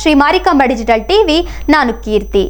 Shri Marikamba digital TV, ನಾನು ಕೀರ್ತಿ.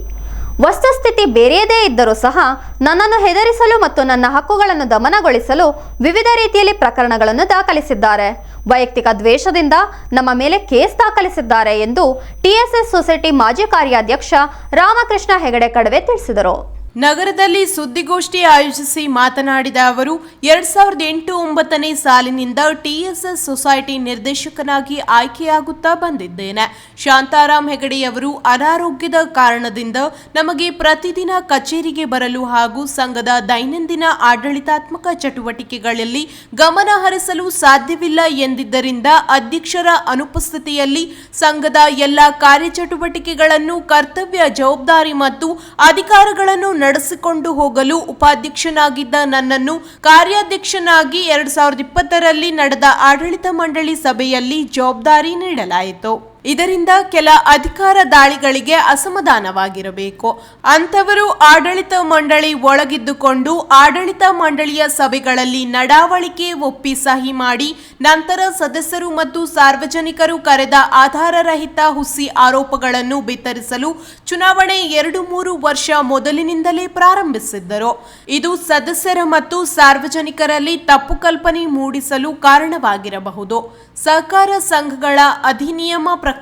ವಸ್ತುಸ್ಥಿತಿ ಬೇರೆಯದೇ ಇದ್ದರೂ ಸಹ ನನ್ನನ್ನು ಹೆದರಿಸಲು ಮತ್ತು ನನ್ನ ಹಕ್ಕುಗಳನ್ನು ದಮನಗೊಳಿಸಲು ವಿವಿಧ ರೀತಿಯಲ್ಲಿ ಪ್ರಕರಣಗಳನ್ನು ದಾಖಲಿಸಿದ್ದಾರೆ. ವೈಯಕ್ತಿಕ ದ್ವೇಷದಿಂದ ನಮ್ಮ ಮೇಲೆ ಕೇಸ್ ದಾಖಲಿಸಿದ್ದಾರೆ ಎಂದು ಟಿಎಸ್ಎಸ್ ಸೊಸೈಟಿ ಮಾಜಿ ಕಾರ್ಯಾಧ್ಯಕ್ಷ ರಾಮಕೃಷ್ಣ ಹೆಗಡೆ ಕಡವೆ ತಿಳಿಸಿದರು. ನಗರದಲ್ಲಿ ಸುದ್ದಿಗೋಷ್ಠಿ ಆಯೋಜಿಸಿ ಮಾತನಾಡಿದ ಅವರು, ಎರಡ್ ಸಾವಿರದ ಎಂಟು ಒಂಬತ್ತನೇ ಸಾಲಿನಿಂದ ಟಿಎಸ್ಎಸ್ ಸೊಸೈಟಿ ನಿರ್ದೇಶಕನಾಗಿ ಆಯ್ಕೆಯಾಗುತ್ತಾ ಬಂದಿದ್ದೇನೆ. ಶಾಂತಾರಾಮ್ ಹೆಗಡೆಯವರು ಅನಾರೋಗ್ಯದ ಕಾರಣದಿಂದ ನಮಗೆ ಪ್ರತಿದಿನ ಕಚೇರಿಗೆ ಬರಲು ಹಾಗೂ ಸಂಘದ ದೈನಂದಿನ ಆಡಳಿತಾತ್ಮಕ ಚಟುವಟಿಕೆಗಳಲ್ಲಿ ಗಮನ ಹರಿಸಲು ಸಾಧ್ಯವಿಲ್ಲ ಎಂದಿದ್ದರಿಂದ ಅಧ್ಯಕ್ಷರ ಅನುಪಸ್ಥಿತಿಯಲ್ಲಿ ಸಂಘದ ಎಲ್ಲ ಕಾರ್ಯಚಟುವಟಿಕೆಗಳನ್ನು ಕರ್ತವ್ಯ ಜವಾಬ್ದಾರಿ ಮತ್ತು ಅಧಿಕಾರಗಳನ್ನು ನಡೆಸಿಕೊಂಡು ಹೋಗಲು ಉಪಾಧ್ಯಕ್ಷನಾಗಿದ್ದ ನನ್ನನ್ನು ಕಾರ್ಯಾಧ್ಯಕ್ಷನಾಗಿ ಎರಡ್ ಸಾವಿರದ ಇಪ್ಪತ್ತರಲ್ಲಿ ನಡೆದ ಆಡಳಿತ ಮಂಡಳಿ ಸಭೆಯಲ್ಲಿ ಜವಾಬ್ದಾರಿ ನೀಡಲಾಯಿತು. ಇದರಿಂದ ಕೆಲ ಅಧಿಕಾರ ದಾಳಿಗಳಿಗೆ ಅಸಮಾಧಾನವಾಗಿರಬೇಕು. ಅಂಥವರು ಆಡಳಿತ ಮಂಡಳಿ ಒಳಗಿದ್ದುಕೊಂಡು ಆಡಳಿತ ಮಂಡಳಿಯ ಸಭೆಗಳಲ್ಲಿ ನಡಾವಳಿಕೆ ಒಪ್ಪಿ ಸಹಿ ಮಾಡಿ, ನಂತರ ಸದಸ್ಯರು ಮತ್ತು ಸಾರ್ವಜನಿಕರು ಕರೆದ ಆಧಾರರಹಿತ ಹುಸಿ ಆರೋಪಗಳನ್ನು ಬಿತ್ತರಿಸಲು ಚುನಾವಣೆ ಎರಡು ಮೂರು ವರ್ಷ ಮೊದಲಿನಿಂದಲೇ ಪ್ರಾರಂಭಿಸಿದ್ದರು. ಇದು ಸದಸ್ಯರ ಮತ್ತು ಸಾರ್ವಜನಿಕರಲ್ಲಿ ತಪ್ಪು ಕಲ್ಪನೆ ಮೂಡಿಸಲು ಕಾರಣವಾಗಿರಬಹುದು. ಸಹಕಾರ ಸಂಘಗಳ ಅಧಿನಿಯಮ ಪ್ರಕಾರ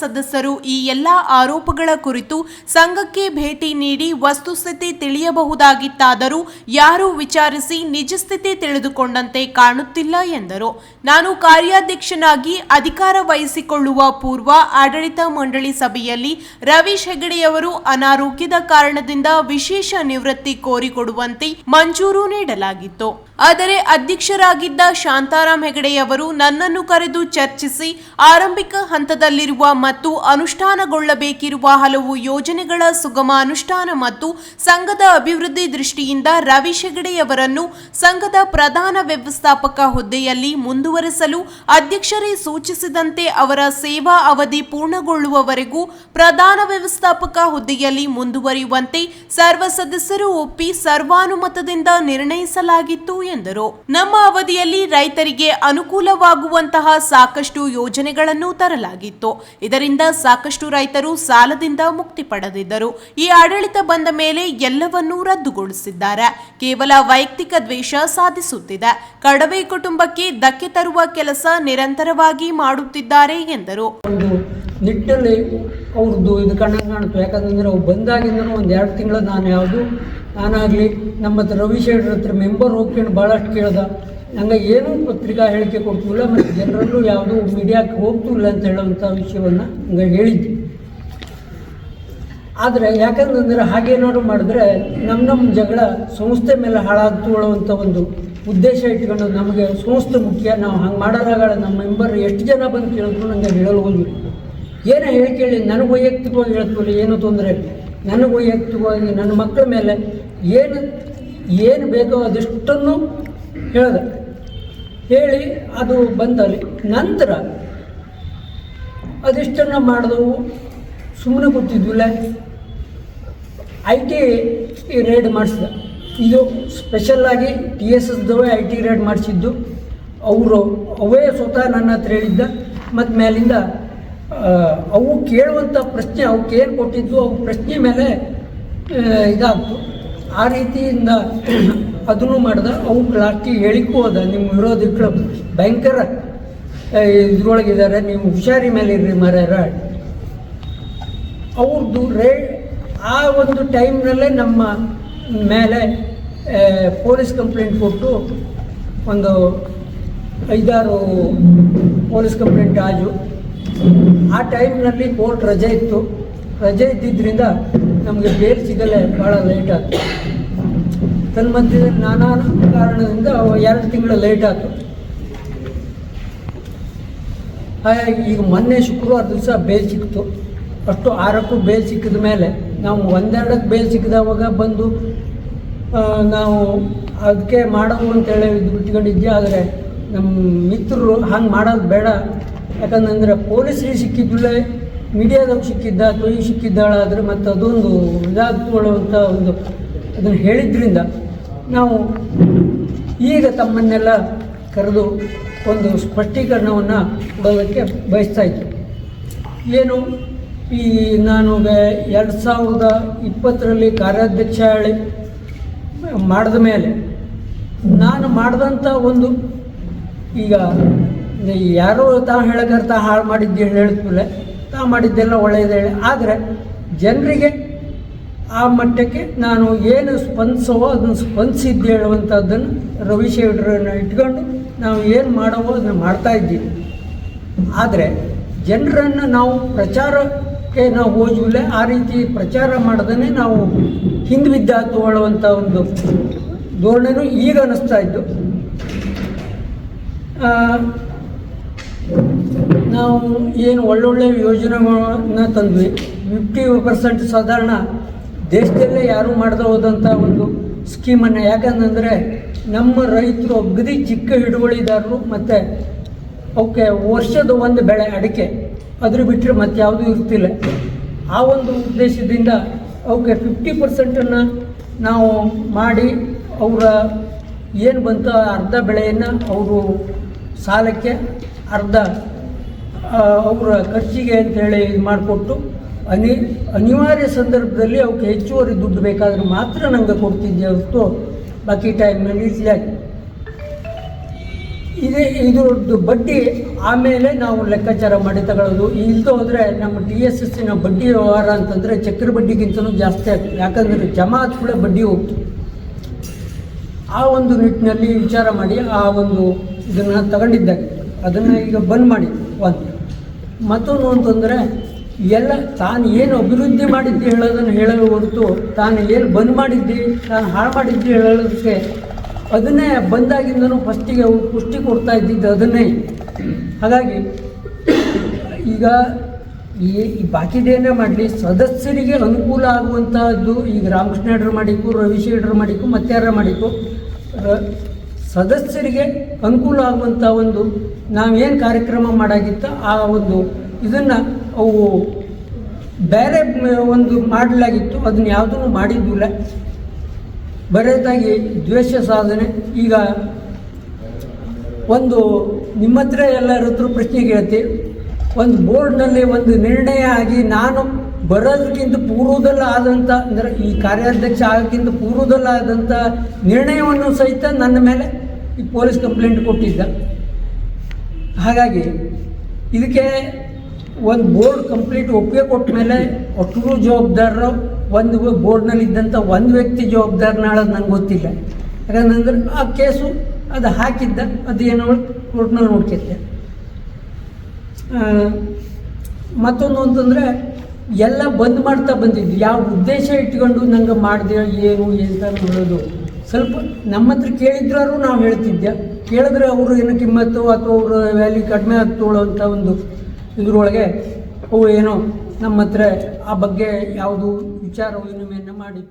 ಸದಸ್ಯರು ಈ ಎಲ್ಲಾ ಆರೋಪಗಳ ಕುರಿತು ಸಂಘಕ್ಕೆ ಭೇಟಿ ನೀಡಿ ವಸ್ತುಸ್ಥಿತಿ ತಿಳಿಯಬಹುದಾಗಿತ್ತಾದರೂ ಯಾರೂ ವಿಚಾರಿಸಿ ನಿಜ ಸ್ಥಿತಿ ತಿಳಿದುಕೊಂಡಂತೆ ಕಾಣುತ್ತಿಲ್ಲ ಎಂದರು. ನಾನು ಕಾರ್ಯಾಧ್ಯಕ್ಷನಾಗಿ ಅಧಿಕಾರ ವಹಿಸಿಕೊಳ್ಳುವ ಪೂರ್ವ ಆಡಳಿತ ಮಂಡಳಿ ಸಭೆಯಲ್ಲಿ ರವೀಶ್ ಹೆಗಡೆಯವರು ಅನಾರೋಗ್ಯದ ಕಾರಣದಿಂದ ವಿಶೇಷ ನಿವೃತ್ತಿ ಕೋರಿಕೊಡುವಂತೆ ಮಂಜೂರು ನೀಡಲಾಗಿತ್ತು. ಆದರೆ ಅಧ್ಯಕ್ಷರಾಗಿದ್ದ ಶಾಂತಾರಾಮ್ ಹೆಗಡೆಯವರು ನನ್ನನ್ನು ಕರೆದು ಚರ್ಚಿಸಿ ಆರಂಭಿಕ ಹಂತದಲ್ಲಿರುವ ಮತ್ತು ಅನುಷ್ಠಾನಗೊಳ್ಳಬೇಕಿರುವ ಹಲವು ಯೋಜನೆಗಳ ಸುಗಮ ಅನುಷ್ಠಾನ ಮತ್ತು ಸಂಘದ ಅಭಿವೃದ್ಧಿ ದೃಷ್ಟಿಯಿಂದ ರವಿ ಹೆಗಡೆಯವರನ್ನು ಸಂಘದ ಪ್ರಧಾನ ವ್ಯವಸ್ಥಾಪಕ ಹುದ್ದೆಯಲ್ಲಿ ಮುಂದುವರೆಸಲು ಅಧ್ಯಕ್ಷರೇ ಸೂಚಿಸಿದಂತೆ ಅವರ ಸೇವಾ ಅವಧಿ ಪೂರ್ಣಗೊಳ್ಳುವವರೆಗೂ ಪ್ರಧಾನ ವ್ಯವಸ್ಥಾಪಕ ಹುದ್ದೆಯಲ್ಲಿ ಮುಂದುವರಿಯುವಂತೆ ಸರ್ವ ಸದಸ್ಯರು ಒಪ್ಪಿ ಸರ್ವಾನುಮತದಿಂದ ನಿರ್ಣಯಿಸಲಾಗಿತ್ತು ಎಂದರು. ನಮ್ಮ ಅವಧಿಯಲ್ಲಿ ರೈತರಿಗೆ ಅನುಕೂಲವಾಗುವಂತಹ ಸಾಕಷ್ಟು ಯೋಜನೆಗಳನ್ನು ತರಲಾಗಿತ್ತು. ಇದರಿಂದ ಸಾಕಷ್ಟು ರೈತರು ಸಾಲದಿಂದ ಮುಕ್ತಿ ಪಡೆದಿದ್ದರು. ಈ ಆಡಳಿತ ಬಂದ ಮೇಲೆ ಎಲ್ಲವನ್ನೂ ರದ್ದುಗೊಳಿಸಿದ್ದಾರೆ. ಕೇವಲ ವೈಯಕ್ತಿಕ ದ್ವೇಷ ಸಾಧಿಸುತ್ತಿದೆ. ಕಡವೆ ಕುಟುಂಬಕ್ಕೆ ಧಕ್ಕೆ ತರುವ ಕೆಲಸ ನಿರಂತರವಾಗಿ ಮಾಡುತ್ತಿದ್ದಾರೆ ಎಂದರು. ನಿಟ್ಟಲ್ಲಿ ಅವ್ರದ್ದು ಇದು ಕಣ್ಣು ಕಾಣುತ್ತೆ. ಯಾಕಂತಂದರೆ ಅವ್ರು ಬಂದಾಗಿಂದನೂ ಒಂದು ಎರಡು ತಿಂಗಳು ನಾನು ಯಾವುದು, ನಾನಾಗಲಿ ನಮ್ಮ ಹತ್ರ ರವಿಶೇಟ್ರ ಹತ್ರ ಮೆಂಬರ್ ಹೋಗ್ಕೊಂಡು ಭಾಳಷ್ಟು ಕೇಳ್ದ. ನಂಗೆ ಏನೂ ಪತ್ರಿಕಾ ಹೇಳಿಕೆ ಕೊಡ್ತಿಲ್ಲ ಮತ್ತು ಜನರಲ್ಲೂ ಯಾವುದೂ ಮೀಡಿಯಾಕ್ಕೆ ಹೋಗ್ತಿಲ್ಲ ಅಂತ ಹೇಳುವಂಥ ವಿಷಯವನ್ನು ನಂಗೆ ಹೇಳಿದ್ದೆ. ಆದರೆ ಯಾಕಂತಂದರೆ ಹಾಗೇನಾದ್ರು ಮಾಡಿದ್ರೆ ನಮ್ಮ ನಮ್ಮ ಜಗಳ ಸಂಸ್ಥೆ ಮೇಲೆ ಹಾಳಾಗ್ತುಕೊಳ್ಳುವಂಥ ಒಂದು ಉದ್ದೇಶ ಇಟ್ಕೊಂಡು ನಮಗೆ ಸಂಸ್ಥೆ ಮುಖ್ಯ, ನಾವು ಹಂಗೆ ಮಾಡೋರಾಗಲ್ಲ ನಮ್ಮ ಮೆಂಬರ್ ಎಷ್ಟು ಜನ ಬಂದು ಕೇಳಿದ್ರು ನನಗೆ ಹೇಳಲು ಹೋಗಿಲ್ಲ ಏನೇ ಹೇಳಿ ಕೇಳಿ ನನಗೆ ವೈಯಕ್ತಿಕವಾಗಿ ಹೇಳ್ತೀವಿ ಏನು ತೊಂದರೆ ನನಗೆ ವೈಯಕ್ತಿಕವಾಗಿ, ನನ್ನ ಮಕ್ಕಳ ಮೇಲೆ ಏನು ಏನು ಬೇಕೋ ಅದೆಷ್ಟನ್ನು ಹೇಳಿದೆ. ಹೇಳಿ ಅದು ಬಂದಲ್ಲಿ. ನಂತರ ಅದಿಷ್ಟನ್ನು ಮಾಡಿದವು? ಸುಮ್ಮನೆ ಕೂತಿದ್ವಿಲ್ಲ. ಐ ಟಿ ರೇಡ್ ಮಾಡಿಸಿದ. ಇದು ಸ್ಪೆಷಲ್ಲಾಗಿ ಟಿ ಎಸ್ ಎಸ್ದವೇ ಐ ಟಿ ರೇಡ್ ಮಾಡಿಸಿದ್ದು. ಅವರು ಅವೇ ಸ್ವತಃ ನನ್ನ ಹತ್ರ ಹೇಳಿದ್ದ. ಮತ್ತು ಮೇಲಿಂದ ಅವು ಕೇಳುವಂಥ ಪ್ರಶ್ನೆ ಅವಕ್ಕೆ ಏನು ಕೊಟ್ಟಿದ್ದು ಅವು ಪ್ರಶ್ನೆ ಮೇಲೆ ಇದಾಗ್ತು. ಆ ರೀತಿಯಿಂದ ಅದನ್ನು ಮಾಡ್ದೆ, ಅವು ಲಾಸ್ಟಿಗೆ ಹೇಳಿಕ್ಕೂ ಹೋದ ನಿಮ್ಮ ಕ್ಲಬ್ ಭಯಂಕರ. ಇದ್ರೊಳಗಿದ್ದಾರೆ ನೀವು ಹುಷಾರಿ ಮೇಲೆ ಇರ್ರಿ ಮರ್ಯಾರ. ಅವ್ರದ್ದು ರೇ, ಆ ಒಂದು ಟೈಮ್ನಲ್ಲೇ ನಮ್ಮ ಮೇಲೆ ಪೊಲೀಸ್ ಕಂಪ್ಲೇಂಟ್ ಕೊಟ್ಟು, ಒಂದು ಐದಾರು ಪೊಲೀಸ್ ಕಂಪ್ಲೇಂಟ್ ಆಜು ಆ ಟೈಮ್ನಲ್ಲಿ ಕೋರ್ಟ್ ರಜೆ ಇತ್ತು. ರಜೆ ಇದ್ದಿದ್ದರಿಂದ ನಮಗೆ ಬೇರೆ ಸಿಗಲೇ ಭಾಳ ಲೇಟ್ ಆಯ್ತು ತನ್ಮಧ್ಯದಲ್ಲಿ ನಾನಾ ಕಾರಣದಿಂದ ಎರಡು ತಿಂಗಳು ಲೇಟ್ ಆಯಿತು ಹಾಗಾಗಿ ಈಗ ಮೊನ್ನೆ ಶುಕ್ರವಾರ ದಿವಸ ಬೇಲ್ ಸಿಕ್ತು. ಅಷ್ಟು ಆರಕ್ಕೂ ಬೇಲ್ ಸಿಕ್ಕಿದ ಮೇಲೆ ನಾವು ಒಂದೆರಡಕ್ಕೆ ಬೇಲ್ ಸಿಕ್ಕಿದವಾಗ ಬಂದು ನಾವು ಅದಕ್ಕೆ ಮಾಡೋದು ಅಂತೇಳಿ ಇದು ಬಿಟ್ಕೊಂಡಿದ್ದೆ ಆದರೆ ನಮ್ಮ ಮಿತ್ರರು ಹಂಗೆ ಮಾಡೋದು ಬೇಡ. ಯಾಕಂತಂದರೆ ಪೊಲೀಸರಿಗೆ ಸಿಕ್ಕಿದ್ದಳೆ ಮೀಡಿಯಾದವ್ರು ಸಿಕ್ಕಿದ್ದ, ತೊಯ್ಯಿ ಸಿಕ್ಕಿದ್ದಾಳಾದರೆ ಮತ್ತು ಅದೊಂದು ಇದಾಗ್ಕೊಳ್ಳುವಂಥ ಒಂದು ಅದನ್ನು ಹೇಳಿದ್ರಿಂದ ನಾವು ಈಗ ತಮ್ಮನ್ನೆಲ್ಲ ಕರೆದು ಒಂದು ಸ್ಪಷ್ಟೀಕರಣವನ್ನು ಕೊಡೋದಕ್ಕೆ ಬಯಸ್ತಾ ಇತ್ತು ಏನು? ಈ ನಾನು ಎರಡು ಸಾವಿರದ ಇಪ್ಪತ್ತರಲ್ಲಿ ಕಾರ್ಯಾಧ್ಯಕ್ಷ ಹೇಳಿ ಮಾಡಿದ ಮೇಲೆ ನಾನು ಮಾಡಿದಂಥ ಒಂದು ಈಗ ಯಾರೋ ತಾ ಹೇಳಕರ್ ತಾ ಹಾಳು ಮಾಡಿದ್ದೆ ಹೇಳಿದ್ಮೇಲೆ ತಾ ಮಾಡಿದ್ದೆಲ್ಲ ಒಳ್ಳೆಯದೇ ಆದರೆ ಜನರಿಗೆ ಆ ಮಟ್ಟಕ್ಕೆ ನಾನು ಏನು ಸ್ಪಂದಿಸೋವೋ ಅದನ್ನು ಸ್ಪಂದಿಸಿದ್ದು ಹೇಳುವಂಥದ್ದನ್ನು ರವಿಶೇಖರನ್ನು ಇಟ್ಕೊಂಡು ನಾವು ಏನು ಮಾಡೋವೋ ಅದನ್ನು ಮಾಡ್ತಾ ಇದ್ದೀವಿ. ಆದರೆ ಜನರನ್ನು ನಾವು ಪ್ರಚಾರಕ್ಕೆ ನಾವು ಹೋದ್ವಿಲ್ಲ ಆ ರೀತಿ ಪ್ರಚಾರ ಮಾಡದೇ ನಾವು ಹಿಂದೆ ಬಿದ್ದ ತಗೊಳ್ಳುವಂಥ ಒಂದು ಧೋರಣೆನೂ ಈಗ ಅನ್ನಿಸ್ತಾ ಆ, ನಾವು ಏನು ಒಳ್ಳೊಳ್ಳೆ ಯೋಜನೆಗಳನ್ನ ತಂದ್ವಿ. ಫಿಫ್ಟಿ ಪರ್ಸೆಂಟ್ ಸಾಧಾರಣ ದೇಶದಲ್ಲೇ ಯಾರೂ ಮಾಡದೆ ಹೋದಂಥ ಒಂದು ಸ್ಕೀಮನ್ನು ಯಾಕಂತಂದರೆ ನಮ್ಮ ರೈತರು ಅಗದಿ ಚಿಕ್ಕ ಹಿಡುವಳಿದಾರರು ಮತ್ತು ಅವಕ್ಕೆ ವರ್ಷದ ಒಂದು ಬೆಳೆ ಅಡಿಕೆ. ಅದ್ರ ಬಿಟ್ಟರೆ ಮತ್ತೆ ಯಾವುದೂ ಇರ್ತಿಲ್ಲ. ಆ ಒಂದು ಉದ್ದೇಶದಿಂದ ಅವಕ್ಕೆ ಫಿಫ್ಟಿ ಪರ್ಸೆಂಟನ್ನು ನಾವು ಮಾಡಿ ಅವರ ಏನು ಬಂತು ಅರ್ಧ ಬೆಳೆಯನ್ನು ಅವರು ಸಾಲಕ್ಕೆ ಅರ್ಧ ಅವರ ಖರ್ಚಿಗೆ ಅಂತೇಳಿ ಇದು ಮಾಡಿಕೊಟ್ಟು ಅನಿ, ಅನಿವಾರ್ಯ ಸಂದರ್ಭದಲ್ಲಿ ಅವಕ್ಕೆ ಹೆಚ್ಚುವರಿ ದುಡ್ಡು ಬೇಕಾದರೆ ಮಾತ್ರ ನನಗೆ ಕೊಡ್ತಿದ್ದೆ ಹೊರತು ಬಾಕಿ ಟೈಮ್ನಲ್ಲಿ ಇಲ್ಲ ಇದೇ, ಇದ್ರದ್ದು ಬಡ್ಡಿ ಆಮೇಲೆ ನಾವು ಲೆಕ್ಕಾಚಾರ ಮಾಡಿ ತಗೊಳ್ಳೋದು. ಇಲ್ಲದೆ ಹೋದರೆ ನಮ್ಮ ಟಿ ಎಸ್ ಎಸ್ಸಿನ ಬಡ್ಡಿ ವ್ಯವಹಾರ ಅಂತಂದರೆ ಚಕ್ರ ಬಡ್ಡಿಗಿಂತಲೂ ಜಾಸ್ತಿ ಆಗ್ತದೆ. ಯಾಕಂದರೆ ಜಮಾ ಕೂಡ ಬಡ್ಡಿ ಹೋಗ್ತು ಆ ಒಂದು ನಿಟ್ಟಿನಲ್ಲಿ ವಿಚಾರ ಮಾಡಿ ಆ ಒಂದು ಇದನ್ನು ತಗೊಂಡಿದ್ದಾಗ, ಅದನ್ನು ಈಗ ಬಂದ್ ಮಾಡಿ ಒಂದು ಮತ್ತೊಂದು ಅಂತಂದರೆ ಎಲ್ಲ ತಾನು ಏನು ಅಭಿವೃದ್ಧಿ ಮಾಡಿದ್ದೆ ಹೇಳೋದನ್ನು ಹೇಳಲು ಹೊರತು ತಾನು ಏನು ಬಂದ್ ಮಾಡಿದ್ದಿ, ತಾನು ಹಾಳು ಮಾಡಿದ್ದೆ ಹೇಳೋದಕ್ಕೆ ಅದನ್ನೇ ಬಂದಾಗಿಂದನು ಫಸ್ಟಿಗೆ ಪುಷ್ಟಿ ಕೊಡ್ತಾ ಇದ್ದಿದ್ದು ಅದನ್ನೇ. ಹಾಗಾಗಿ ಈಗ ಈ ಈ ಬಾಕಿದೇನೇ ಮಾಡಲಿ, ಸದಸ್ಯರಿಗೆ ಅನುಕೂಲ ಆಗುವಂತಹದ್ದು ಈಗ ರಾಮಕೃಷ್ಣ ಮಾಡಿಕ್ಕು ಮಾಡಿಕು ರವಿಶೇಖರ್ ಮಾಡಿಕು ಮತ್ತಾರ ಮಾಡಿಕ್ಕು ಸದಸ್ಯರಿಗೆ ಅನುಕೂಲ ಆಗುವಂಥ ಒಂದು ನಾವೇನು ಕಾರ್ಯಕ್ರಮ ಮಾಡಾಗಿತ್ತ, ಆ ಒಂದು ಇದನ್ನು ಅವು ಬೇರೆ ಒಂದು ಮಾಡಲಾಗಿತ್ತು, ಅದನ್ನ ಯಾವುದನ್ನು ಮಾಡಿದ್ದಿಲ್ಲ ಬರೆಯದಾಗಿ ದ್ವೇಷ ಸಾಧನೆ. ಈಗ ಒಂದು ನಿಮ್ಮ ಹತ್ರ ಎಲ್ಲರ ಹತ್ರ ಪ್ರಶ್ನೆ ಕೇಳ್ತೀವಿ ಒಂದು ಬೋರ್ಡ್ನಲ್ಲಿ ಒಂದು ನಿರ್ಣಯ ಆಗಿ ನಾನು ಬರೋದಕ್ಕಿಂತ ಪೂರ್ವದಲ್ಲ ಆದಂಥ ಅಂದರೆ ಈ ಕಾರ್ಯಾಧ್ಯಕ್ಷ ಆಗೋಕ್ಕಿಂತ ಪೂರ್ವದಲ್ಲ ಆದಂಥ ನಿರ್ಣಯವನ್ನು ಸಹಿತ ನನ್ನ ಮೇಲೆ ಈ ಪೊಲೀಸ್ ಕಂಪ್ಲೇಂಟ್ ಕೊಟ್ಟಿದ್ದ. ಹಾಗಾಗಿ ಇದಕ್ಕೆ ಒಂದು ಬೋರ್ಡ್ ಕಂಪ್ಲೀಟ್ ಒಪ್ಪಿಗೆ ಕೊಟ್ಟ ಮೇಲೆ ಒಟ್ಟರು ಜವಾಬ್ದಾರರು ಒಂದು ಬೋರ್ಡ್ನಲ್ಲಿ ಇದ್ದಂಥ ಒಂದು ವ್ಯಕ್ತಿ ಜವಾಬ್ದಾರನಾಳೋದು ನಂಗೆ ಗೊತ್ತಿಲ್ಲ. ಯಾಕಂದ್ರೆ ಆ ಕೇಸು ಅದು ಹಾಕಿದ್ದ, ಅದು ಏನೋ ಕೋರ್ಟ್ನಲ್ಲಿ ನೋಡ್ಕೈತೆ ಮತ್ತೊಂದು ಅಂತಂದರೆ ಎಲ್ಲ ಬಂದ್ ಮಾಡ್ತಾ ಬಂದಿದ್ದು ಯಾವ ಉದ್ದೇಶ ಇಟ್ಕೊಂಡು ನಂಗೆ ಮಾಡಿದೆ ಏನು ಅಂತ ನೋಡೋದು ಸ್ವಲ್ಪ ನಮ್ಮ ಹತ್ರ ಕೇಳಿದ್ರೂ ನಾವು ಹೇಳ್ತಿದ್ದೆ. ಕೇಳಿದ್ರೆ ಅವರು ಏನು ಕಿಮ್ಮತ್ತು ಅಥವಾ ಅವರು ವ್ಯಾಲ್ಯೂ ಕಡಿಮೆ ಆಗ್ತೋಳೋ ಅಂತ ಒಂದು ಇದ್ರೊಳಗೆ ಅವು ಏನು ನಮ್ಮ ಹತ್ರ ಆ ಬಗ್ಗೆ ಯಾವುದು ವಿಚಾರ ವಿನಿಮಯನ ಮಾಡಿ.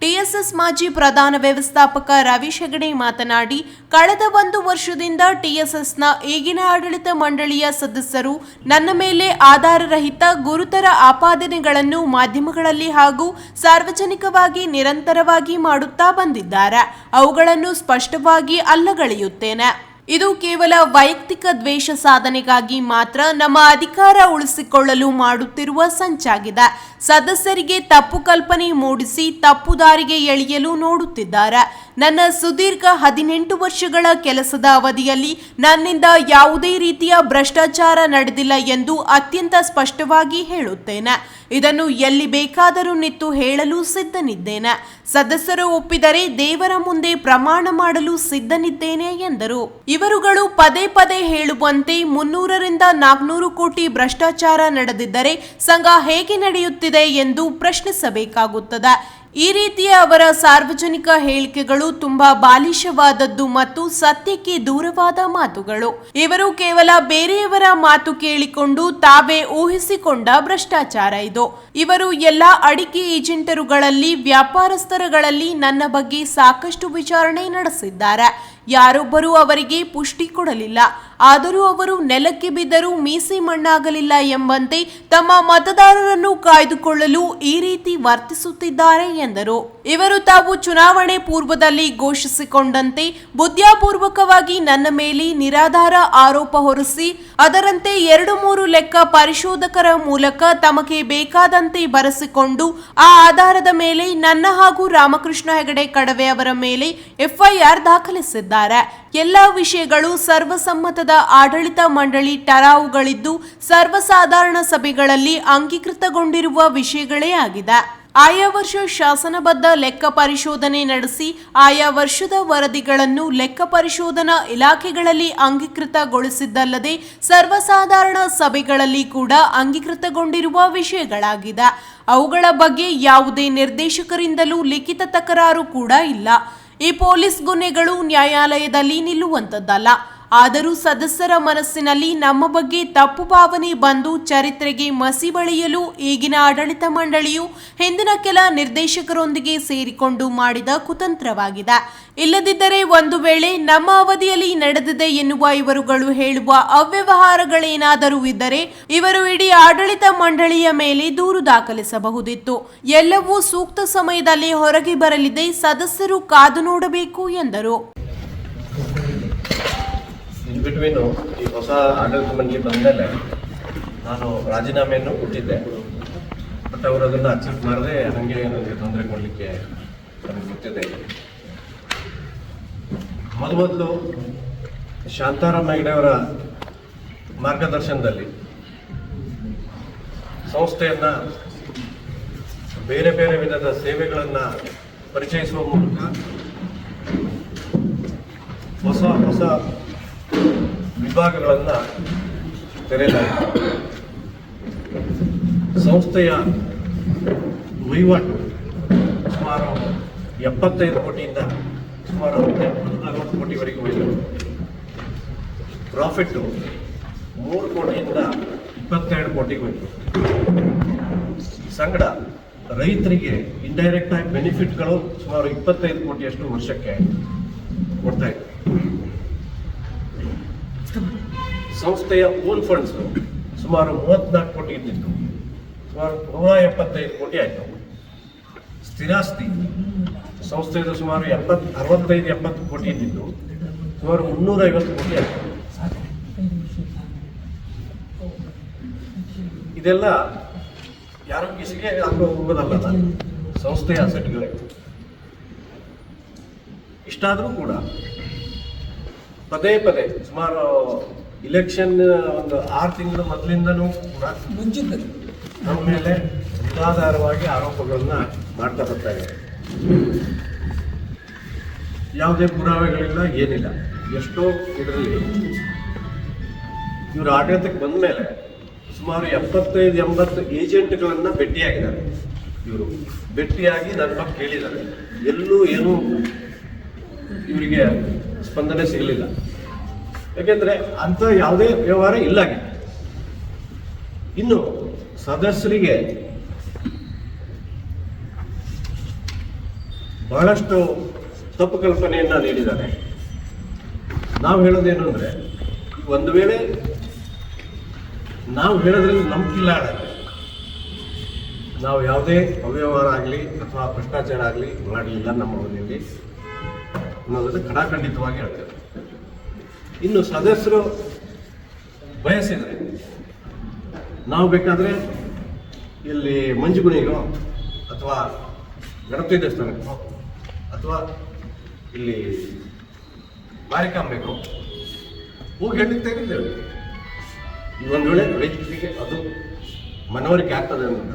ಟಿಎಸ್ಎಸ್ ಮಾಜಿ ಪ್ರಧಾನ ವ್ಯವಸ್ಥಾಪಕ ರವಿ ಹೆಗಡೆ ಮಾತನಾಡಿ, ಕಳೆದ ಒಂದು ವರ್ಷದಿಂದ ಟಿಎಸ್ಎಸ್ನ ಈಗಿನ ಆಡಳಿತ ಮಂಡಳಿಯ ಸದಸ್ಯರು ನನ್ನ ಮೇಲೆ ಆಧಾರರಹಿತ ಗುರುತರ ಆಪಾದನೆಗಳನ್ನು ಮಾಧ್ಯಮಗಳಲ್ಲಿ ಹಾಗೂ ಸಾರ್ವಜನಿಕವಾಗಿ ನಿರಂತರವಾಗಿ ಮಾಡುತ್ತಾ ಬಂದಿದ್ದಾರೆ. ಅವುಗಳನ್ನು ಸ್ಪಷ್ಟವಾಗಿ ಅಲ್ಲಗಳೆಯುತ್ತೇನೆ. ಇದು ಕೇವಲ ವೈಯಕ್ತಿಕ ದ್ವೇಷ ಸಾಧನೆಗಾಗಿ ಮಾತ್ರ ನಮ್ಮ ಅಧಿಕಾರ ಉಳಿಸಿಕೊಳ್ಳಲು ಮಾಡುತ್ತಿರುವ ಸಂಚಾಗಿದೆ. ಸದಸ್ಯರಿಗೆ ತಪ್ಪು ಕಲ್ಪನೆ ಮೂಡಿಸಿ ತಪ್ಪು ದಾರಿಗೆ ಎಳೆಯಲು ನೋಡುತ್ತಿದ್ದಾರೆ. ನನ್ನ ಸುದೀರ್ಘ ಹದಿನೆಂಟು ವರ್ಷಗಳ ಕೆಲಸದ ಅವಧಿಯಲ್ಲಿ ನನ್ನಿಂದ ಯಾವುದೇ ರೀತಿಯ ಭ್ರಷ್ಟಾಚಾರ ನಡೆದಿಲ್ಲ ಎಂದು ಅತ್ಯಂತ ಸ್ಪಷ್ಟವಾಗಿ ಹೇಳುತ್ತೇನೆ. ಇದನ್ನು ಎಲ್ಲಿ ಬೇಕಾದರೂ ನಿಂತು ಹೇಳಲು ಸಿದ್ಧನಿದ್ದೇನೆ. ಸದಸ್ಯರು ಒಪ್ಪಿದರೆ ದೇವರ ಮುಂದೆ ಪ್ರಮಾಣ ಮಾಡಲು ಸಿದ್ಧನಿದ್ದೇನೆ ಎಂದರು. ಇವರುಗಳು ಪದೇ ಪದೇ ಹೇಳುವಂತೆ ಮುನ್ನೂರರಿಂದ ನಾಲ್ಕುನೂರು ಕೋಟಿ ಭ್ರಷ್ಟಾಚಾರ ನಡೆದಿದ್ದರೆ ಸಂಘ ಹೇಗೆ ನಡೆಯುತ್ತಿದೆ ಎಂದು ಪ್ರಶ್ನಿಸಬೇಕಾಗುತ್ತದೆ. ಈ ರೀತಿಯ ಅವರ ಸಾರ್ವಜನಿಕ ಹೇಳಿಕೆಗಳು ತುಂಬಾ ಬಾಲಿಶವಾದದ್ದು ಮತ್ತು ಸತ್ಯಕ್ಕೆ ದೂರವಾದ ಮಾತುಗಳು. ಇವರು ಕೇವಲ ಬೇರೆಯವರ ಮಾತು ಕೇಳಿಕೊಂಡು ತಾವೇ ಊಹಿಸಿಕೊಂಡ ಭ್ರಷ್ಟಾಚಾರ ಇದು. ಇವರು ಎಲ್ಲ ಅಡಿಕೆ ಏಜೆಂಟರುಗಳಲ್ಲಿ, ವ್ಯಾಪಾರಸ್ಥರಗಳಲ್ಲಿ ನನ್ನ ಬಗ್ಗೆ ಸಾಕಷ್ಟು ವಿಚಾರಣೆ ನಡೆಸಿದ್ದಾರೆ. ಯಾರೊಬ್ಬರೂ ಅವರಿಗೆ ಪುಷ್ಟಿ ಕೊಡಲಿಲ್ಲ. ಆದರೂ ಅವರು ನೆಲಕ್ಕೆ ಬಿದ್ದರೂ ಮೀಸೆ ಮಣ್ಣಾಗಲಿಲ್ಲ ಎಂಬಂತೆ ತಮ್ಮ ಮತದಾರರನ್ನು ಕಾಯ್ದುಕೊಳ್ಳಲು ಈ ರೀತಿ ವರ್ತಿಸುತ್ತಿದ್ದಾರೆ ಎಂದರು. ಇವರು ತಾವು ಚುನಾವಣೆ ಪೂರ್ವದಲ್ಲಿ ಘೋಷಿಸಿಕೊಂಡಂತೆ ಬುದ್ಧಿಪೂರ್ವಕವಾಗಿ ನನ್ನ ಮೇಲೆ ನಿರಾಧಾರ ಆರೋಪ ಹೊರಿಸಿ, ಅದರಂತೆ ಎರಡು ಮೂರು ಲೆಕ್ಕ ಪರಿಶೋಧಕರ ಮೂಲಕ ತಮಗೆ ಬೇಕಾದಂತೆ ಬರೆಸಿಕೊಂಡು, ಆ ಆಧಾರದ ಮೇಲೆ ನನ್ನ ಹಾಗೂ ರಾಮಕೃಷ್ಣ ಹೆಗಡೆ ಕಡವೆ ಅವರ ಮೇಲೆ ಎಫ್ಐಆರ್ ದಾಖಲಿಸಿದ್ದಾರೆ. ಎಲ್ಲ ವಿಷಯಗಳು ಸರ್ವಸಮ್ಮತದ ಆಡಳಿತ ಮಂಡಳಿ ಟರಾವುಗಳಿದ್ದು, ಸರ್ವಸಾಧಾರಣ ಸಭೆಗಳಲ್ಲಿ ಅಂಗೀಕೃತಗೊಂಡಿರುವ ವಿಷಯಗಳೇ ಆಗಿದೆ. ಆಯಾ ವರ್ಷ ಶಾಸನಬದ್ಧ ಲೆಕ್ಕ ಪರಿಶೋಧನೆ ನಡೆಸಿ, ಆಯಾ ವರ್ಷದ ವರದಿಗಳನ್ನು ಲೆಕ್ಕ ಪರಿಶೋಧನಾ ಇಲಾಖೆಗಳಲ್ಲಿ ಅಂಗೀಕೃತಗೊಳಿಸಿದ್ದಲ್ಲದೆ, ಸರ್ವಸಾಧಾರಣ ಸಭೆಗಳಲ್ಲಿ ಕೂಡ ಅಂಗೀಕೃತಗೊಂಡಿರುವ ವಿಷಯಗಳಾಗಿದೆ. ಅವುಗಳ ಬಗ್ಗೆ ಯಾವುದೇ ನಿರ್ದೇಶಕರಿಂದಲೂ ಲಿಖಿತ ತಕರಾರು ಕೂಡ ಇಲ್ಲ. ಈ ಪೊಲೀಸ್ ಗುನ್ನೆಗಳು ನ್ಯಾಯಾಲಯದಲ್ಲಿ ನಿಲ್ಲುವಂತದ್ದಲ್ಲ ಆದರೂ ಸದಸ್ಯರ ಮನಸ್ಸಿನಲ್ಲಿ ನಮ್ಮ ಬಗ್ಗೆ ತಪ್ಪು ಭಾವನೆ ಬಂದು ಚರಿತ್ರೆಗೆ ಮಸಿ ಬಳಿಯಲು ಈಗಿನ ಆಡಳಿತ ಮಂಡಳಿಯು ಹಿಂದಿನ ಕೆಲ ನಿರ್ದೇಶಕರೊಂದಿಗೆ ಸೇರಿಕೊಂಡು ಮಾಡಿದ ಕುತಂತ್ರವಾಗಿದೆ. ಇಲ್ಲದಿದ್ದರೆ ಒಂದು ವೇಳೆ ನಮ್ಮ ಅವಧಿಯಲ್ಲಿ ನಡೆದಿದೆ ಎನ್ನುವ ಇವರುಗಳು ಹೇಳುವ ಅವ್ಯವಹಾರಗಳೇನಾದರೂ ಇದ್ದರೆ ಇವರು ಇಡೀ ಆಡಳಿತ ಮಂಡಳಿಯ ಮೇಲೆ ದೂರು ದಾಖಲಿಸಬಹುದಿತ್ತು. ಎಲ್ಲವೂ ಸೂಕ್ತ ಸಮಯದಲ್ಲಿ ಹೊರಗೆ ಬರಲಿದೆ. ಸದಸ್ಯರು ಕಾದು ನೋಡಬೇಕು ಎಂದರು. ಇನ್ ಬಿಟ್ವೀನು ಈ ಹೊಸ ಆಡಳಿತ ಮಂಡಳಿ ಬಂದಮೇಲೆ ನಾನು ರಾಜೀನಾಮೆಯನ್ನು ಕೊಟ್ಟಿದ್ದೆ. ಬಟ್ ಅವರು ಅದನ್ನು ಅಕ್ಸೆಪ್ಟ್ ಮಾಡದೆ ನನಗೆ ನನಗೆ ತೊಂದರೆ ಕೊಡಲಿಕ್ಕೆ ನನಗೆ ಗೊತ್ತಿದೆ. ಮೊದಲು ಶಾಂತಾರಾಮ್ ಹೆಗ್ಡೆ ಅವರ ಮಾರ್ಗದರ್ಶನದಲ್ಲಿ ಸಂಸ್ಥೆಯನ್ನು ಬೇರೆ ಬೇರೆ ವಿಧದ ಸೇವೆಗಳನ್ನು ಪರಿಚಯಿಸುವ ಮೂಲಕ ಹೊಸ ಹೊಸ ವಿಭಾಗಗಳನ್ನು ತೆರೆಯಲಾಗಿದೆ. ಸಂಸ್ಥೆಯ ವಹಿವಾಟು ಸುಮಾರು ಎಪ್ಪತ್ತೈದು ಕೋಟಿಯಿಂದ ಸುಮಾರು ನಲವತ್ತು ಕೋಟಿವರೆಗೂ ಹೋಯಿತು. ಪ್ರಾಫಿಟ್ಟು ಮೂರು ಕೋಟಿಯಿಂದ ಇಪ್ಪತ್ತೆರಡು ಕೋಟಿಗೆ ಹೋಯಿತು. ಸಂಗಡ ರೈತರಿಗೆ ಇಂಡೈರೆಕ್ಟ್ ಆಗಿ ಬೆನಿಫಿಟ್ಗಳು ಸುಮಾರು ಇಪ್ಪತ್ತೈದು ಕೋಟಿಯಷ್ಟು ವರ್ಷಕ್ಕೆ ಕೊಡ್ತಾ ಇತ್ತು ಸಂಸ್ಥೆಯ ಓನ್ ಫಂಡ್ಸ್ ಸುಮಾರು ಮೂವತ್ನಾಲ್ಕು ಕೋಟಿ ಇದ್ದಿತ್ತು. ಸುಮಾರು ನೂರ ಎಪ್ಪತ್ತೈದು ಕೋಟಿ ಆಯಿತು. ಸ್ಥಿರಾಸ್ತಿ. ಸಂಸ್ಥೆಯದು ಸುಮಾರು ಎಪ್ಪತ್ತು ಅರವತ್ತೈದು, ಎಪ್ಪತ್ತು ಕೋಟಿ ಇದ್ದಿದ್ದು ಸುಮಾರು ಮುನ್ನೂರ ಐವತ್ತು ಕೋಟಿ ಆಯಿತು. ಇದೆಲ್ಲ ಯಾರೋ ಕಿಸಿಗೆ ಅದು. ಹೋಗೋದಲ್ಲ. ಸಂಸ್ಥೆಯ ಅಸೆಟ್ಗಳೇ ಇಷ್ಟಾದರೂ ಕೂಡ ಪದೇ ಪದೇ ಸುಮಾರು ಇಲೆಕ್ಷನ್ ಒಂದು ಆರು ತಿಂಗಳ ಮೊದಲಿಂದನೂ ಕೂಡ ಮುಂಚಿದ್ದರು ನಮ್ಮ ಮೇಲೆ ನಿರಾಧಾರವಾಗಿ ಆರೋಪಗಳನ್ನ ಮಾಡ್ತಾ ಬರ್ತಾ ಇದ್ದಾರೆ ಯಾವುದೇ ಪುರಾವೆಗಳಿಲ್ಲ, ಏನಿಲ್ಲ. ಎಷ್ಟೋ ಇದರಲ್ಲಿ ಇವರು ಆಡಳಿತಕ್ಕೆ ಬಂದ ಮೇಲೆ ಸುಮಾರು ಎಪ್ಪತ್ತೈದು, ಎಂಬತ್ತು ಏಜೆಂಟ್ಗಳನ್ನು ಭೇಟಿಯಾಗಿದ್ದಾರೆ. ಇವರು ಭೇಟಿಯಾಗಿ ನನ್ನ ಕೇಳಿದ್ದಾರೆ. ಎಲ್ಲೂ ಏನೂ ಇವರಿಗೆ ಸ್ಪಂದನೆ ಸಿಗಲಿಲ್ಲ. ಯಾಕೆಂದ್ರೆ ಅಂತ ಯಾವುದೇ ವ್ಯವಹಾರ ಇಲ್ಲ ಇನ್ನು ಸದಸ್ಯರಿಗೆ ಬಹಳಷ್ಟು ತಪ್ಪು ಕಲ್ಪನೆಯನ್ನ ನೀಡಿದ್ದಾರೆ. ನಾವು ಹೇಳೋದೇನು ಅಂದರೆ, ಒಂದು ವೇಳೆ ನಾವು ಹೇಳೋದ್ರಲ್ಲಿ ನಂಬಿಕಿಲ್ಲ ಆಡಕ್ಕೆ ನಾವು ಯಾವುದೇ ಅವ್ಯವಹಾರ ಆಗಲಿ ಅಥವಾ ಭ್ರಷ್ಟಾಚಾರ ಆಗಲಿ ಮಾಡಲಿಲ್ಲ ನಮ್ಮ ಮನೆಯಲ್ಲಿ ಅನ್ನೋದನ್ನು ಖಡಾಖಂಡಿತವಾಗಿ ಹೇಳ್ತೇವೆ. ಇನ್ನು ಸದಸ್ಯರು ಬಯಸಿದರೆ ನಾವು ಬೇಕಾದರೆ ಇಲ್ಲಿ ಮಂಜುಗುಣಿಗೋ ಅಥವಾ ಗಣಪತಿ ದೇವಸ್ಥಾನಕ್ಕೋ ಅಥವಾ ಇಲ್ಲಿ ಮಾರಿಕಾಂಬೆಗೋ ಹೋಗಿ ಹೇಳಲಿಕ್ಕೆ ಇದ್ದೇವೆ ಈ ಒಂದು ವೇಳೆ ರೈತರಿಗೆ ಅದು ಮನವರಿಕೆ ಆಗ್ತದೆ ಅಂತ.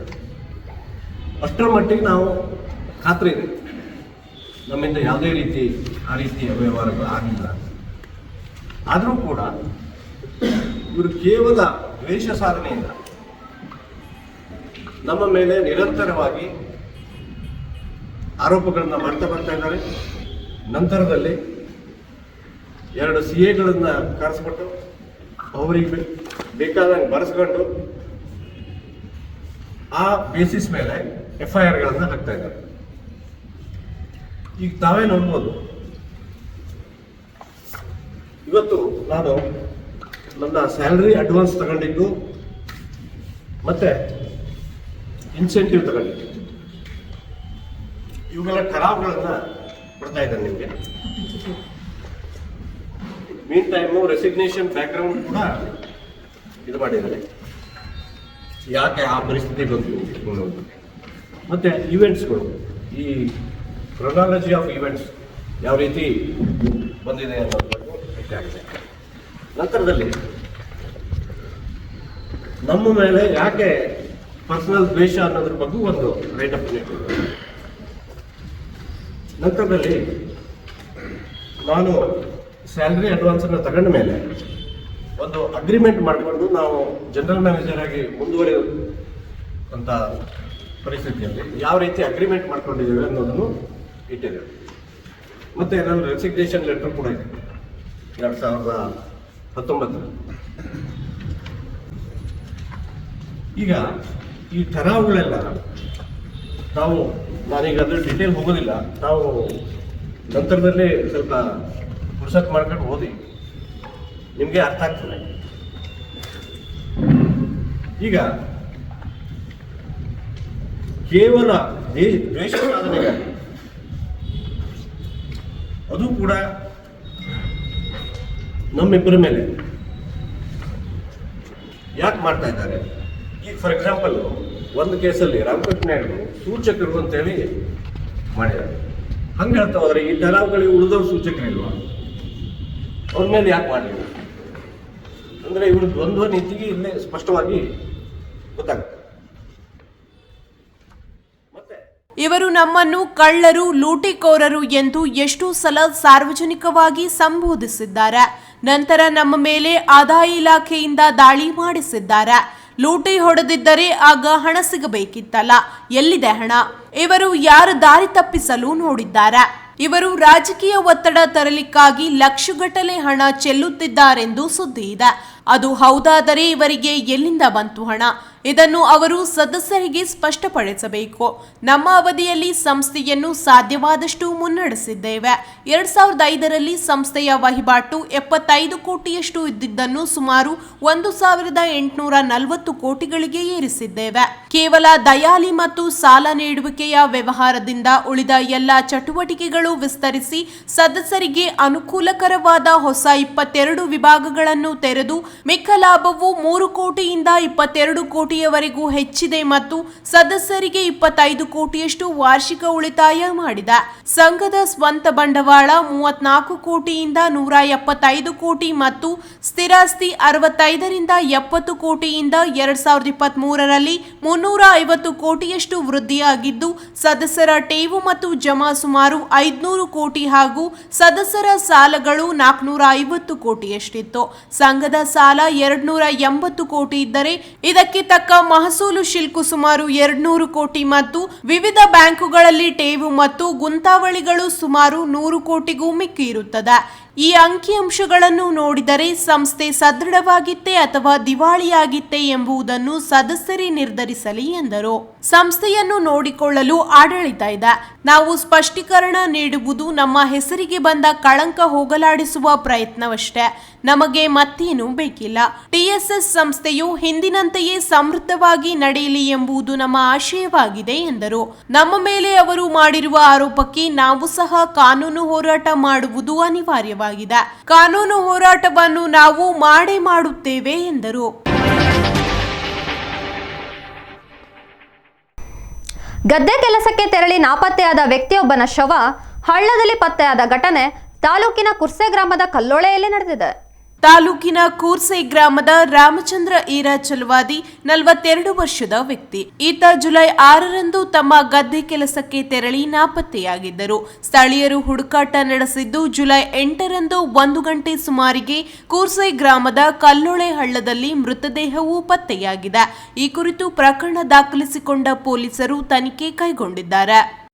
ಅಷ್ಟರ ಮಟ್ಟಿಗೆ ನಾವು ಖಾತ್ರಿ ಇದೆ. ನಮ್ಮಿಂದ ಯಾವುದೇ ರೀತಿ ಆ ರೀತಿಯ ವ್ಯವಹಾರಗಳು ಆಗಿಲ್ಲ. ಆದರೂ ಕೂಡ ಇವರು ಕೇವಲ ದ್ವೇಷ ಸಾಧನೆಯಿಂದ ನಮ್ಮ ಮೇಲೆ ನಿರಂತರವಾಗಿ ಆರೋಪಗಳನ್ನು ಮಾಡ್ತಾ ಬರ್ತಾ ಇದ್ದಾರೆ. ನಂತರದಲ್ಲಿ ಎರಡು ಸಿ ಎಗಳನ್ನು ಕರೆಸ್ಬಿಟ್ಟು ಅವರಿಗೆ ಬೇಕಾದಂಗೆ ಬರೆಸ್ಕೊಂಡು ಆ ಬೇಸಿಸ್ ಮೇಲೆ ಎಫ್ ಐ ಆರ್ಗಳನ್ನು ಹಾಕ್ತಾ ಇದ್ದಾರೆ. ಈಗ ತಾವೇ ನೋಡ್ಬೋದು. ಇವತ್ತು ನಾನು ನನ್ನ ಸ್ಯಾಲ್ರಿ ಅಡ್ವಾನ್ಸ್ ತಗೊಂಡಿದ್ದು ಮತ್ತೆ ಇನ್ಸೆಂಟಿವ್ ತಗೊಂಡಿದ್ದು. ಇವುಗಳ ಖರಾಬ್ಗಳನ್ನ ಕೊಡ್ತಾ ಇದ್ದಾರೆ ನಿಮಗೆ. ಮೀನ್ ಟೈಮು ರೆಸಿಗ್ನೇಷನ್ ಬ್ಯಾಕ್ಗ್ರೌಂಡ್ ಕೂಡ ಇದು ಮಾಡಿದ್ದಾರೆ. ಯಾಕೆ ಆ ಪರಿಸ್ಥಿತಿ ಬಂತು ಅನ್ನೋದು. ಮತ್ತೆ ಇವೆಂಟ್ಸ್ಗಳು ಈ ಕ್ರೊನಾಲಜಿ ಆಫ್ ಈವೆಂಟ್ಸ್ ಯಾವ ರೀತಿ ಬಂದಿದೆ ಅನ್ನೋದ್ರ ಹೆಚ್ಚಾಗಿದೆ ನಂತರದಲ್ಲಿ ನಮ್ಮ ಮೇಲೆ ಯಾಕೆ ಪರ್ಸನಲ್ ದ್ವೇಷ ಅನ್ನೋದ್ರ ಬಗ್ಗೆ ಒಂದು ರೈಟ್ ಅಪ್ ನಂತರದಲ್ಲಿ ನಾನು ಸ್ಯಾಲ್ರಿ ಅಡ್ವಾನ್ಸ್ ಅನ್ನು ತಗೊಂಡ ಮೇಲೆ ಒಂದು ಅಗ್ರಿಮೆಂಟ್ ಮಾಡಿಕೊಂಡು ನಾವು ಜನರಲ್ ಮ್ಯಾನೇಜರ್ ಆಗಿ ಅಂತ ಪರಿಸ್ಥಿತಿಯಲ್ಲಿ ಯಾವ ರೀತಿ ಅಗ್ರಿಮೆಂಟ್ ಮಾಡ್ಕೊಂಡಿದ್ದೇವೆ ಅನ್ನೋದನ್ನು ಇಟ್ಟಿದ್ದೇವೆ ಮತ್ತೆ ನನ್ನ ರೆಸಿಗ್ನೇಷನ್ ಲೆಟರ್ ಕೂಡ ಇದೆ. ಎರಡು ಸಾವಿರದ ಹತ್ತೊಂಬತ್ತರಲ್ಲಿ ಈಗ ಈ ಠರಾವುಗಳೆಲ್ಲ ನಾವು ನಾನೀಗ ಅದ್ರ ಡಿಟೇಲ್ ಹೋಗೋದಿಲ್ಲ. ನಾವು ನಂತರದಲ್ಲಿ ಸ್ವಲ್ಪ ಪುರುಸತ್ ಮಾಡ್ಕೊಂಡು ಓದಿ ನಿಮಗೆ ಅರ್ಥ ಆಗ್ತದೆ. ಈಗ ಕೇವಲ ದೇಶ ಸಾಧನೆಗಾಗಿ ಅದು ಕೂಡ ನಮ್ಮಿಬ್ಬರ ಮೇಲೆ. ಯಾಕೆ ಮಾಡ್ತಾ ಇದ್ದಾರೆ? ಈಗ ಫಾರ್ ಎಕ್ಸಾಂಪಲ್ ಒಂದು ಕೇಸಲ್ಲಿ ರಾಮಕೃಷ್ಣ ನಾಯ್ಡು ಸೂಚಕರು ಅಂತೇಳಿ ಮಾಡಿದ್ದಾರೆ. ಹಂಗೆ ಹೇಳ್ತಾ ಹೋದ್ರೆ ಈ ಠರಾವುಗಳಿಗೆ ಉಳಿದವ್ರು ಸೂಚಕರಿಲ್ವಾ ಅವ್ರ ಮೇಲೆ ಯಾಕೆ ಮಾಡಲಿಲ್ಲ ಅಂದ್ರೆ ಇವರು ದ್ವಂದ್ವ ನೀತಿಗೆ ಇಲ್ಲೇ ಸ್ಪಷ್ಟವಾಗಿ ಗೊತ್ತಾಗುತ್ತೆ. ಮತ್ತೆ ಇವರು ನಮ್ಮನ್ನು ಕಳ್ಳರು, ಲೂಟಿಕೋರರು ಎಂದು ಎಷ್ಟೋ ಸಲ ಸಾರ್ವಜನಿಕವಾಗಿ ಸಂಬೋಧಿಸಿದ್ದಾರೆ. ನಂತರ ನಮ್ಮ ಮೇಲೆ ಆದಾಯ ಇಲಾಖೆಯಿಂದ ದಾಳಿ ಮಾಡಿಸಿದ್ದಾರೆ. ಲೂಟಿ ಹೊಡೆದಿದ್ದರೆ ಆಗ ಹಣ ಸಿಗಬೇಕಿತ್ತಲ್ಲ. ಎಲ್ಲಿದೆ ಹಣ? ಇವರು ಯಾರು ದಾರಿ ತಪ್ಪಿಸಲು ನೋಡಿದ್ದಾರೆ. ಇವರು ರಾಜಕೀಯ ಒತ್ತಡ ತರಲಿಕ್ಕಾಗಿ ಲಕ್ಷಗಟ್ಟಲೆ ಹಣ ಚೆಲ್ಲುತ್ತಿದ್ದಾರೆಂದು ಸುದ್ದಿ ಇದೆ. ಅದು ಹೌದಾದರೆ ಇವರಿಗೆ ಎಲ್ಲಿಂದ ಬಂತು ಹಣ? ಇದನ್ನು ಅವರು ಸದಸ್ಯರಿಗೆ ಸ್ಪಷ್ಟಪಡಿಸಬೇಕು. ನಮ್ಮ ಅವಧಿಯಲ್ಲಿ ಸಂಸ್ಥೆಯನ್ನು ಸಾಧ್ಯವಾದಷ್ಟು ಮುನ್ನಡೆಸಿದ್ದೇವೆ. ಎರಡ್ ಸಾವಿರದ ಐದರಲ್ಲಿ ಸಂಸ್ಥೆಯ ವಹಿವಾಟು ಎಪ್ಪತ್ತೈದು ಕೋಟಿಯಷ್ಟು ಇದ್ದಿದ್ದನ್ನು ಸುಮಾರು ಒಂದು ಸಾವಿರದ ಎಂಟುನೂರ ನಲವತ್ತು ಕೋಟಿಗಳಿಗೆ ಏರಿಸಿದ್ದೇವೆ. ಕೇವಲ ದಯಾಲಿ ಮತ್ತು ಸಾಲ ನೀಡುವಿಕೆಯ ವ್ಯವಹಾರದಿಂದ ಉಳಿದ ಎಲ್ಲ ಚಟುವಟಿಕೆಗಳು ವಿಸ್ತರಿಸಿ ಸದಸ್ಯರಿಗೆ ಅನುಕೂಲಕರವಾದ ಹೊಸ ಇಪ್ಪತ್ತೆರಡು ವಿಭಾಗಗಳನ್ನು ತೆರೆದು ಮಿಕ್ಕ ಲಾಭವು ಮೂರು ಕೋಟಿಯಿಂದ ಇಪ್ಪತ್ತೆರಡು ಕೋಟಿಯವರೆಗೂ ಹೆಚ್ಚಿದೆ ಮತ್ತು ಸದಸ್ಯರಿಗೆ ಇಪ್ಪತ್ತೈದು ಕೋಟಿಯಷ್ಟು ವಾರ್ಷಿಕ ಉಳಿತಾಯ ಮಾಡಿದೆ. ಸಂಘದ ಸ್ವಂತ ಬಂಡವಾಳ ಮೂವತ್ನಾಲ್ಕು ಕೋಟಿಯಿಂದ ನೂರ ಎಪ್ಪತ್ತೈದು ಕೋಟಿ ಮತ್ತು ಸ್ಥಿರಾಸ್ತಿ ಅರವತ್ತೈದರಿಂದ ಎಪ್ಪತ್ತು ಕೋಟಿಯಿಂದ ಎರಡ್ ಸಾವಿರದ ಇಪ್ಪತ್ತ್ ಮೂರರಲ್ಲಿ ಮುನ್ನೂರ ಐವತ್ತು ಕೋಟಿಯಷ್ಟು ವೃದ್ಧಿಯಾಗಿದ್ದು, ಸದಸ್ಯರ ಠೇವು ಮತ್ತು ಜಮಾ ಸುಮಾರು ಐದ್ನೂರು ಕೋಟಿ ಹಾಗೂ ಸದಸ್ಯರ ಸಾಲಗಳು ನಾಲ್ಕುನೂರ ಐವತ್ತು ಕೋಟಿಯಷ್ಟಿತ್ತು. ಸಂಘದ ಸಾಲ ಎರಡ್ನೂರ ಎಂಬತ್ತು ಕೋಟಿ ಇದ್ದರೆ ಇದಕ್ಕೆ ತಕ್ಕ ಮಹಸೂಲು ಶಿಲ್ಕು ಸುಮಾರು ಎರಡ್ನೂರು ಕೋಟಿ ಮತ್ತು ವಿವಿಧ ಬ್ಯಾಂಕುಗಳಲ್ಲಿ ಠೇವು ಮತ್ತು ಗುಂತಾವಳಿಗಳು ಸುಮಾರು ನೂರು ಕೋಟಿಗೂ ಮಿಕ್ಕಿ ಇರುತ್ತದೆ ಈ ಅಂಕಿಅಂಶಗಳನ್ನು ನೋಡಿದರೆ ಸಂಸ್ಥೆ ಸದೃಢವಾಗಿತ್ತೆ ಅಥವಾ ದಿವಾಳಿಯಾಗಿತ್ತೆ ಎಂಬುದನ್ನು ಸದಸ್ಯರೇ ನಿರ್ಧರಿಸಲಿ ಎಂದರು. ಸಂಸ್ಥೆಯನ್ನು ನೋಡಿಕೊಳ್ಳಲು ಆಡಳಿತ ಇದೆ. ನಾವು ಸ್ಪಷ್ಟೀಕರಣ ನೀಡುವುದು ನಮ್ಮ ಹೆಸರಿಗೆ ಬಂದ ಕಳಂಕ ಹೋಗಲಾಡಿಸುವ ಪ್ರಯತ್ನವಷ್ಟೇ. ನಮಗೆ ಮತ್ತೇನು ಬೇಕಿಲ್ಲ. ಟಿಎಸ್ಎಸ್ ಸಂಸ್ಥೆಯು ಹಿಂದಿನಂತೆಯೇ ಸಮೃದ್ಧವಾಗಿ ನಡೆಯಲಿ ಎಂಬುದು ನಮ್ಮ ಆಶಯವಾಗಿದೆ ಎಂದರು. ನಮ್ಮ ಮೇಲೆ ಅವರು ಮಾಡಿರುವ ಆರೋಪಕ್ಕೆ ನಾವು ಸಹ ಕಾನೂನು ಹೋರಾಟ ಮಾಡುವುದು ಅನಿವಾರ್ಯವಾಗಿದೆ. ಕಾನೂನು ಹೋರಾಟವನ್ನು ನಾವು ಮಾಡಿ ಮಾಡುತ್ತೇವೆ ಎಂದರು. ಗದ್ದೆ ಕೆಲಸಕ್ಕೆ ತೆರಳಿ ನಾಪತ್ತೆಯಾದ ವ್ಯಕ್ತಿಯೊಬ್ಬನ ಶವ ಹಳ್ಳದಲ್ಲಿ ಪತ್ತೆಯಾದ ಘಟನೆ ತಾಲೂಕಿನ ಕುರ್ಸೆ ಗ್ರಾಮದ ಕಲ್ಲೋಳೆಯಲ್ಲಿ ನಡೆದಿದೆ. ತಾಲೂಕಿನ ಕೂರ್ಸೆ ಗ್ರಾಮದ ರಾಮಚಂದ್ರ ಈರಾ ಚಲುವಾದಿ, ನಲವತ್ತೆರಡು ವರ್ಷದ ವ್ಯಕ್ತಿ. ಈತ ಜುಲೈ ಆರರಂದು ತಮ್ಮ ಗದ್ದೆ ಕೆಲಸಕ್ಕೆ ತೆರಳಿ ನಾಪತ್ತೆಯಾಗಿದ್ದರು. ಸ್ಥಳೀಯರು ಹುಡುಕಾಟ ನಡೆಸಿದ್ದು ಜುಲೈ ಎಂಟರಂದು ಒಂದು ಗಂಟೆ ಸುಮಾರಿಗೆ ಕೂರ್ಸೆ ಗ್ರಾಮದ ಕಲ್ಲೊಳೆ ಹಳ್ಳದಲ್ಲಿ ಮೃತದೇಹವು ಪತ್ತೆಯಾಗಿದೆ. ಈ ಕುರಿತು ಪ್ರಕರಣ ದಾಖಲಿಸಿಕೊಂಡ ಪೊಲೀಸರು ತನಿಖೆ ಕೈಗೊಂಡಿದ್ದಾರೆ.